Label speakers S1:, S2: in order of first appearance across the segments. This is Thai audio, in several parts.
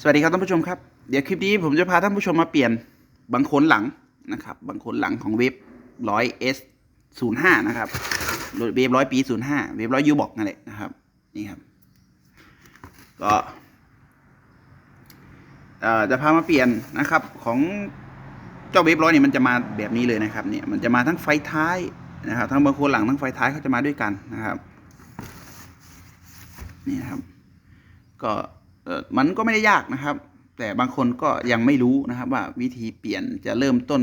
S1: สวัสดีครับท่านผู้ชมครับ เดี๋ยวคลิปนี้ผมจะพาท่านผู้ชมมาเปลี่ยนบังโคนหลังนะครับบังโคนหลังของเว็บร้อยเอสศูนย์ห้านะครับเว็บร้อยปีศูนย์ห้าเว็บร้อยยูบอกนั่นแหละนะครับนี่ครับ ก็จะพามาเปลี่ยนนะครับของเจ้าเว็บร้อยเนี่ยมันจะมาแบบนี้เลยนะครับเนี่ยมันจะมาทั้งไฟท้ายนะครับทั้งบังโคนหลังทั้งไฟท้ายเขาจะมาด้วยกันนะครับนี่ครับ ก็ มันก็ไม่ได้ยากนะครับ แต่บางคนก็ยังไม่รู้นะครับว่าวิธีเปลี่ยนจะเริ่มต้น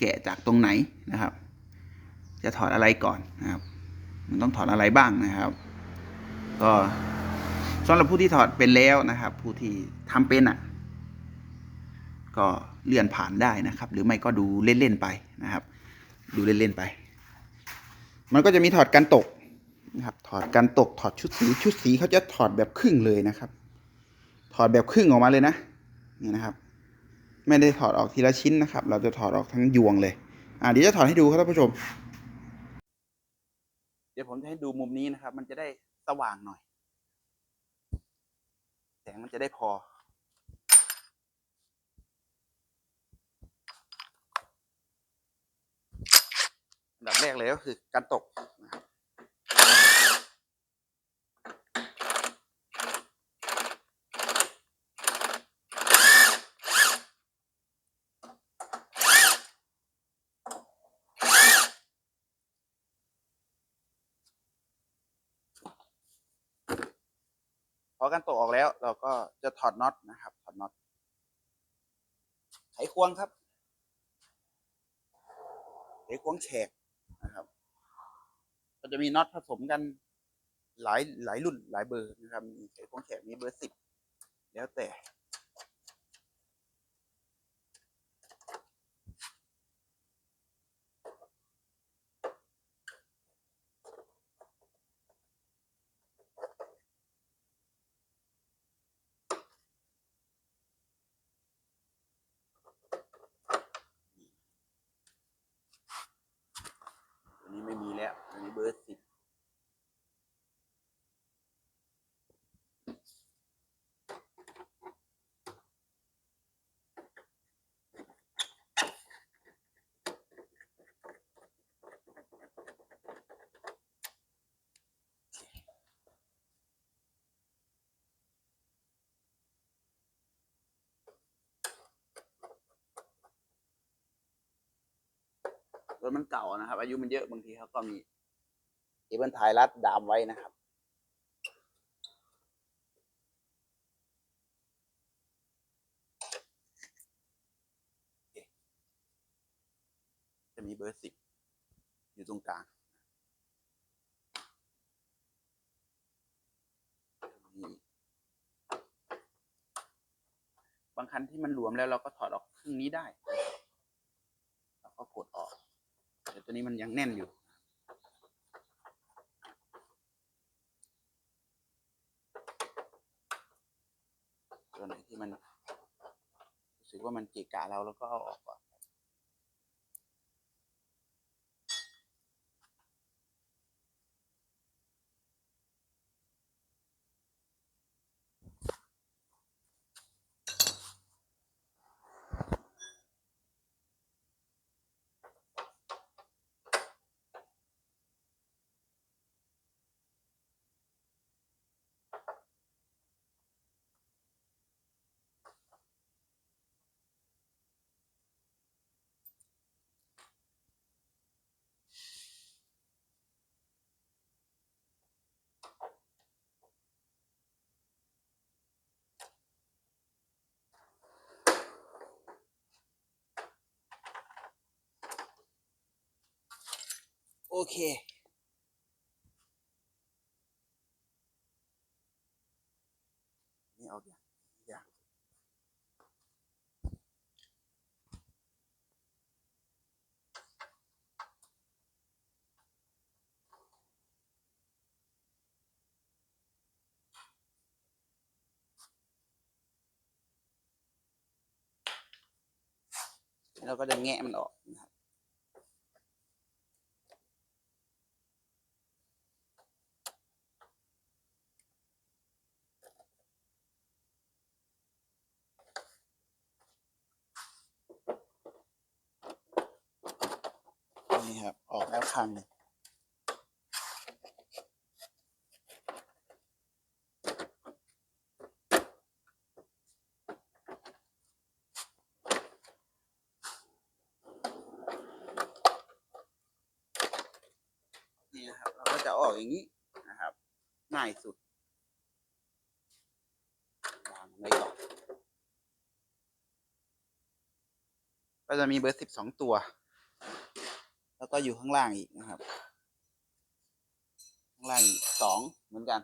S1: แกะจากตรงไหนนะครับ จะถอดอะไรก่อนนะครับ มันต้องถอดอะไรบ้างนะครับ ก็สำหรับผู้ที่ถอดเป็นแล้วนะครับ ผู้ที่ทำเป็นอะ ก็เลื่อนผ่านได้นะครับ หรือไม่ก็ดูเล่นๆไปนะครับ ดูเล่นๆไป มันก็จะมีถอดกันตกนะครับ ถอดกันตกถอดชุดสีชุดสีเขาจะถอดแบบครึ่งเลยนะครับ ถอดแบบครึ่งออกมาเลยนะนี่นะครับ ไม่ได้ถอดออกทีละชิ้นนะครับ เราจะถอดออกทั้งยวงเลยอ่าเดี๋ยวจะถอดให้ดูครับท่านผู้ชม เดี๋ยวผมจะให้ดูมุมนี้นะครับ มันจะได้สว่างหน่อย แสงมันจะได้พออันดับแรกเลยก็คือการตกนะครับ พอกันตกออกแล้ว เราก็จะถอดน็อตนะครับ ถอดน็อตไข ควงครับไขควงแฉกนะครับ ก็จะมีน็อตผสมกันหลายหลายรุ่นหลายเบอร์นะครับมีไขควงแฉกมีเบอร์สิบแล้วแต่ ตัวนี้ไม่มีแล้วอันนี้เบอร์สิบ รถมันเก่านะครับ อายุมันเยอะบางทีเขาก็มีเคเบิลไทยรัดดามไว้นะครับจะมีเบอร์สิบอยู่ตรงกลางนี่บางคันที่มันหลวมแล้วเราก็ถอดออกครึ่งนี้ได้นะครับเราก็กดออกแตัวนี้มันยังแน่นอยู่ ตัวไหนที่มันรู้สึกว่ามันเกะกะเราแล้วก็เอาออกก่อน เค นี่เอาอย่างอย่างเราก็จะแงะมันออกนะครับ แล้ว ข้างหนึ่งนี่นะครับเราก็จะออกอย่างนี้นะครับง่ายสุดวางไว้ก่อนก็จะมีเบอร์สิบสองตัว แล้วก็อยู่ข้างล่างอีกนะครับ ข้างล่างอีกสองเหมือนกัน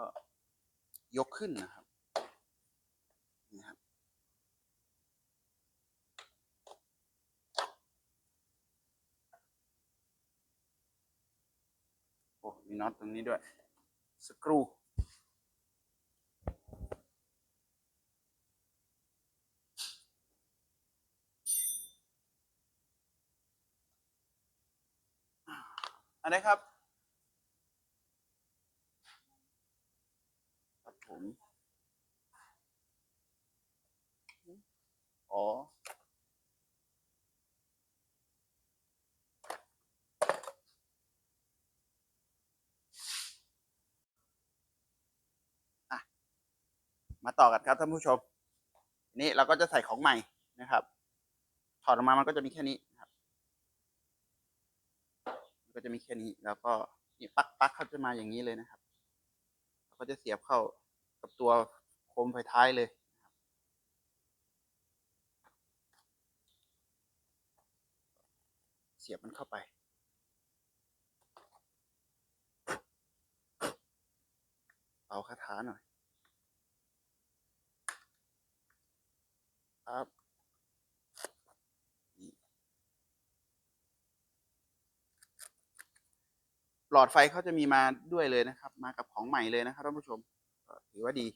S1: ก็ยกขึ้นนะครับนี่ครับ โอ้มีน็อตตรงนี้ด้วย สกรูอันนี้ครับผม อ๋อ มาต่อกันครับท่านผู้ชม นี่เราก็จะใส่ของใหม่นะครับ ถอดออกมามันก็จะมีแค่นี้นครับก็จะมีแค่นี้แล้วก็นี่ปักปักเขาจะมาอย่างนี้เลยนะครับ ก็จะเสียบเข้ากับตัวโคมไฟท้ายเลยนะครับเสียบมันเข้าไป เอาคาถาหน่อยครับหลอดไฟเขาจะมีมาด้วยเลยนะครับ มากับของใหม่เลยนะครับท่านผู้ชมถือว่าดี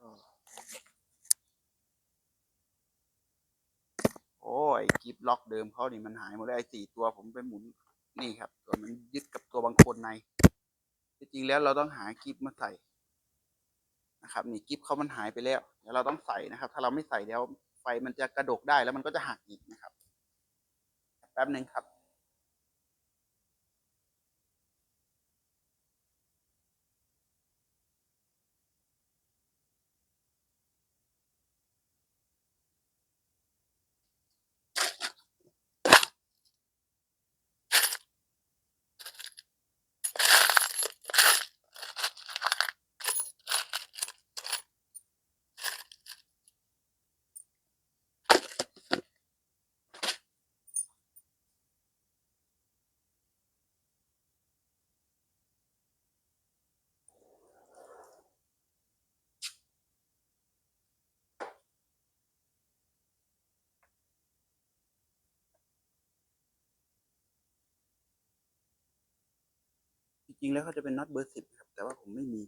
S1: ก็ อ้ยกิฟล็อกเดิมเขานี่มันหายหมดเลยไอ้สี่ตัวผมไปหมุนนี่ครับ ตัวมันยึดกับตัวบางคนในจริงๆแล้วเราต้องหากิฟมาใส่นะครับ นี่กิฟเขามันหายไปแล้วเดี๋ยวเราต้องใส่นะครับ ถ้าเราไม่ใส่แล้วไฟมันจะกระดกได้แล้วมันก็จะหักอีกนะครับ แป๊บหนึ่งครับ จริงแล้วเขาจะเป็นน็อตเบอร์สิบครับ แต่ว่าผมไม่มี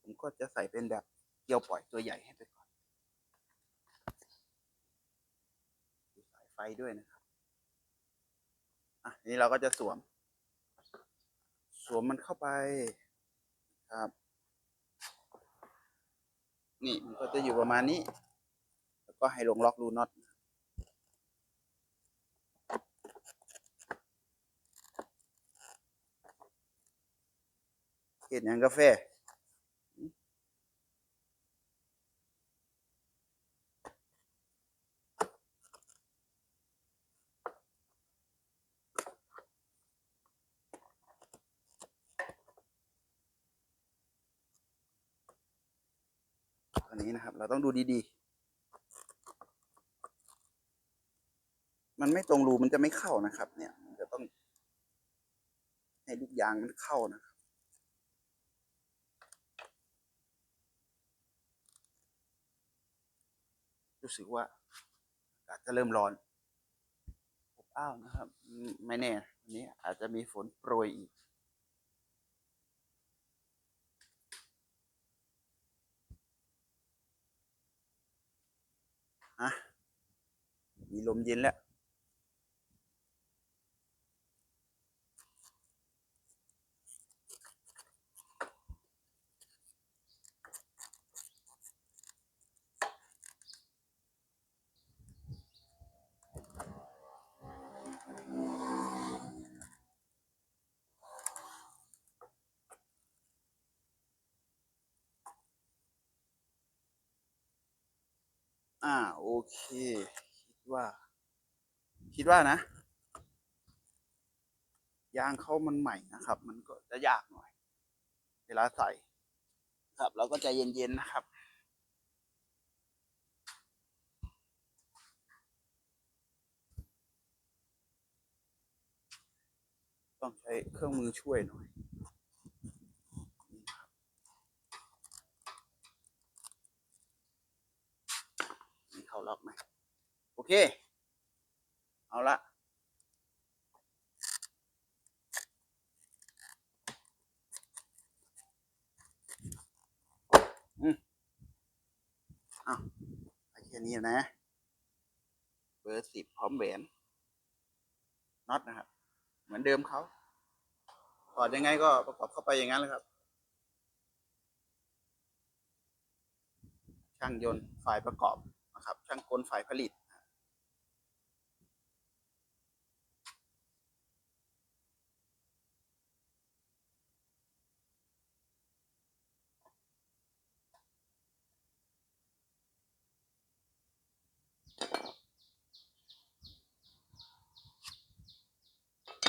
S1: ผมก็จะใส่เป็นแบบเกลียวปล่อยตัวใหญ่ให้ไปก่อนดูสายไฟด้วยนะครับ อะนี้เราก็จะสวม สวมมันเข้าไปครับ นี่มันก็จะอยู่ประมาณนี้ แล้วก็ให้ลงล็อกรูน็อต เห็ดหยังกาแฟอันนี้นะครับ เราต้องดูดีๆ มันไม่ตรงรูมันจะไม่เข้านะครับ เนี่ย จะต้องให้ลูกยางมันเข้านะครับ รู้สึกว่าอากาศจะเริ่มร้อนอบอ้าวนะครับ ไม่แน่วันนี้อาจจะมีฝนโปรยอีก อะ มีลมเย็นแล้ว อ่า โอเค คิดว่า คิดว่านะ ยางเขามันใหม่นะครับ มันก็จะยากหน่อย เวลาใส่ ครับ เราก็ใจเย็นๆนะครับต้องใช้เครื่องมือช่วยหน่อยนี่นะครับนี่เข้าล็อกไหมโอ เค เอาละอืมอ้าวแค่นี้นะ เบอร์สิบพร้อมแหวนน็อตนะครับ เหมือนเดิมเขาถอดยังไงก็ประกอบเข้าไปอย่างนั้นเลยครับ ช่างยนต์ฝ่ายประกอบนะครับ ช่างกลฝ่ายผลิต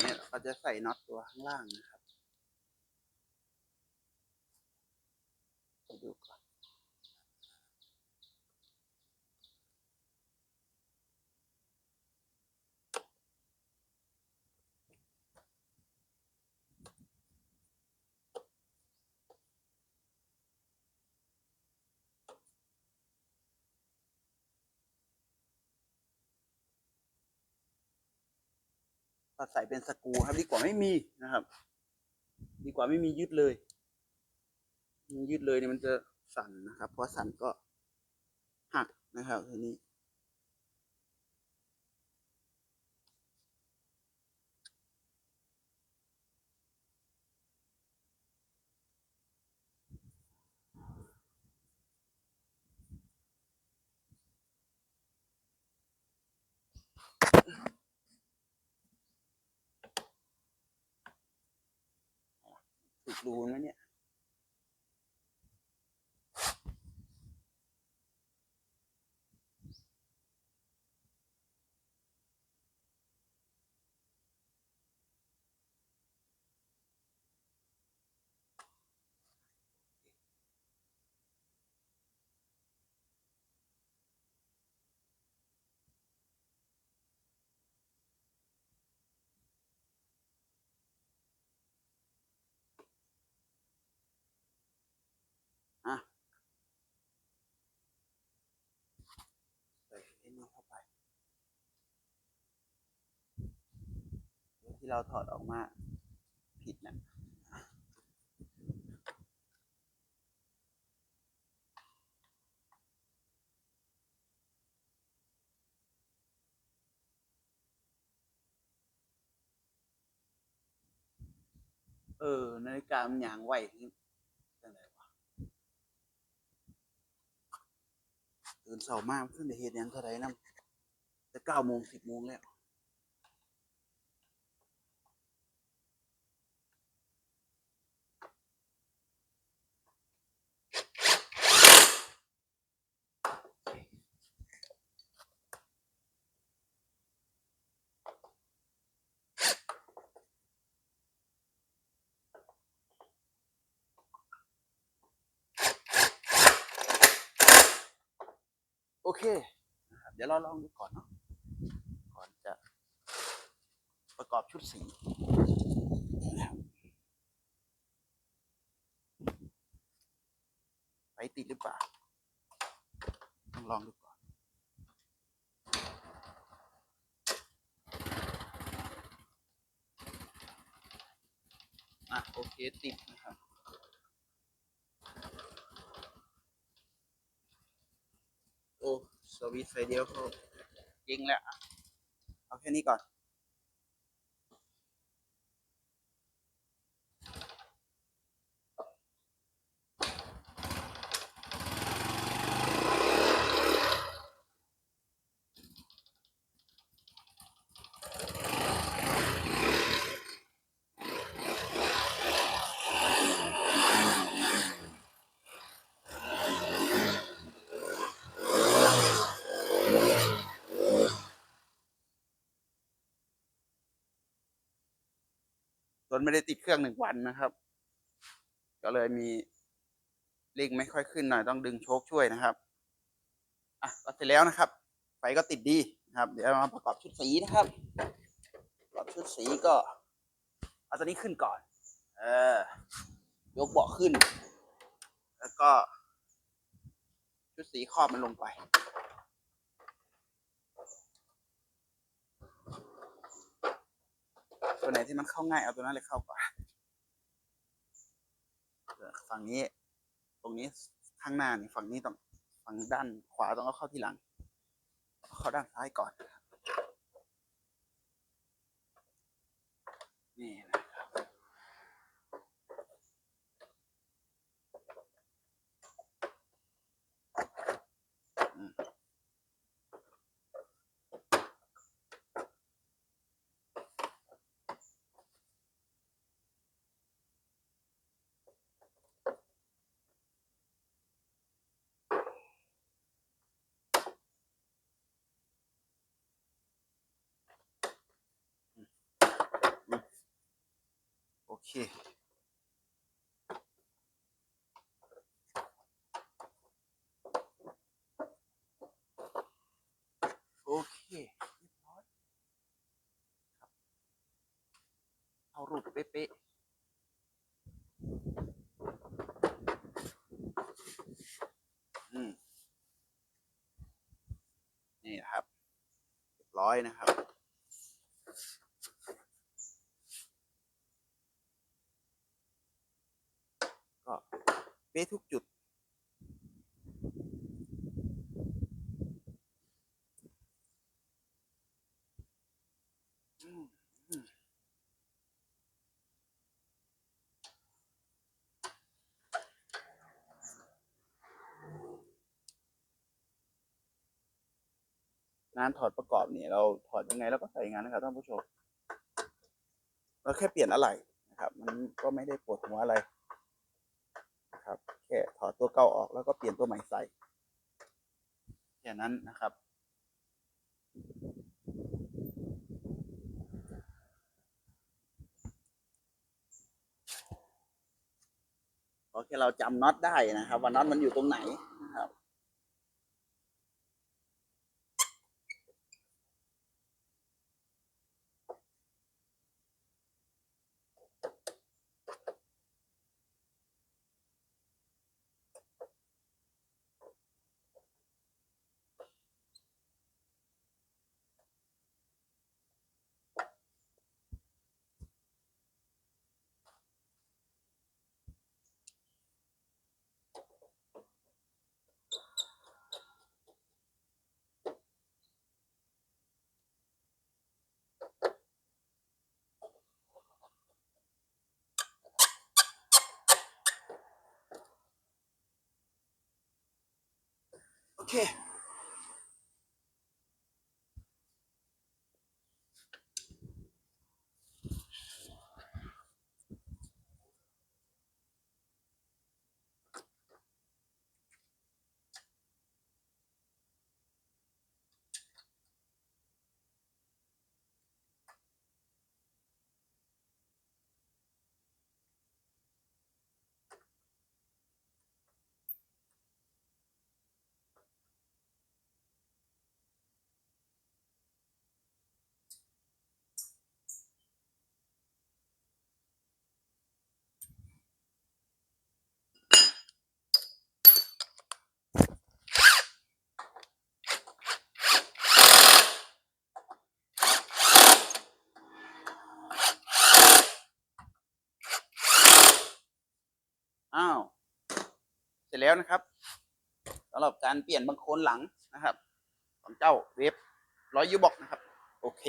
S1: เนี่ยเราก็ จะใส่น็อตตัวข้างล่างนะครับ ก็ใส่เป็นสกูครับ ดีกว่าไม่มีนะครับ ดีกว่าไม่มียึดเลย ยึดเลยเนี่ยมันจะสั่นนะครับ เพราะสั่นก็หักนะครับทีนี้ ถูกรูไหมเนี่ย อะใส่ไอ้นี่เข้าไปเดี๋ยว ที่เราถอดออกมาผิดนะเออนาฬิกามันยางไหวจังไดวะตื่นเช้ามากขึ้นได้เฮ็ดหยังเท่าไรนำจะเก้าโมงสิบโมงแล้ว โอเคนะครับเดี๋ยวเราลองดูก่อนเนาะก่อนจะประกอบชุดสีไปติดหรือเปล่าต้องลองดูก่อน อะ โอเค ติดนะครับ โอ้สวิตช์ไฟเดียวเขายิงแล้วอะเอาแค่นี้ก่อน รถไม่ได้ติดเครื่องหนึ่งวันนะครับ ก็เลยมีลิงไม่ค่อยขึ้นหน่อยต้องดึงโชคช่วยนะครับอะก็เสร็จแล้วนะครับ ไฟก็ติดดีนะครับ เดี๋ยวมาประกอบชุดสีนะครับประกอบชุดสีก็เอาตัวนี้ขึ้นก่อน เออยกเบาะขึ้น แล้วก็ชุดสีครอบมันลงไป ตัวไหนที่มันเข้าง่ายเอาตัวนั้นเลยเข้าก่อนฝั่งนี้ ตรงนี้ข้างหน้านี่ฝั่งนี้ต้องฝั่งด้านขวาต้องเอาเข้าที่หลังเอาเข้าด้านซ้ายก่อนนี่นะ เค โอเคเรียบร้อยครับเอารูปเป๊ะๆอืมนี่นะครับ เรียบร้อยนะครับ ก็เป๊ะทุกจุด งานถอดประกอบเนี่ยเราถอดยังไงเราก็ใส่อย่านนะครับท่านผู้ชม เราแค่เปลี่ยนอะไรนะครับ มันก็ไม่ได้ปวดหัวอะไร แค่ถอดตัวเก่าออกแล้วก็เปลี่ยนตัวใหม่ใส่แค่นั้นนะครับ ขอแค่เราจำน็อตได้นะครับ ว่าน็อตมันอยู่ตรงไหนนะครับ โแล้วนะครับสำหรับการเปลี่ยนบังโคลนหลังนะครับ ของเจ้าเวฟร้อยยูบอกนะครับ โอเค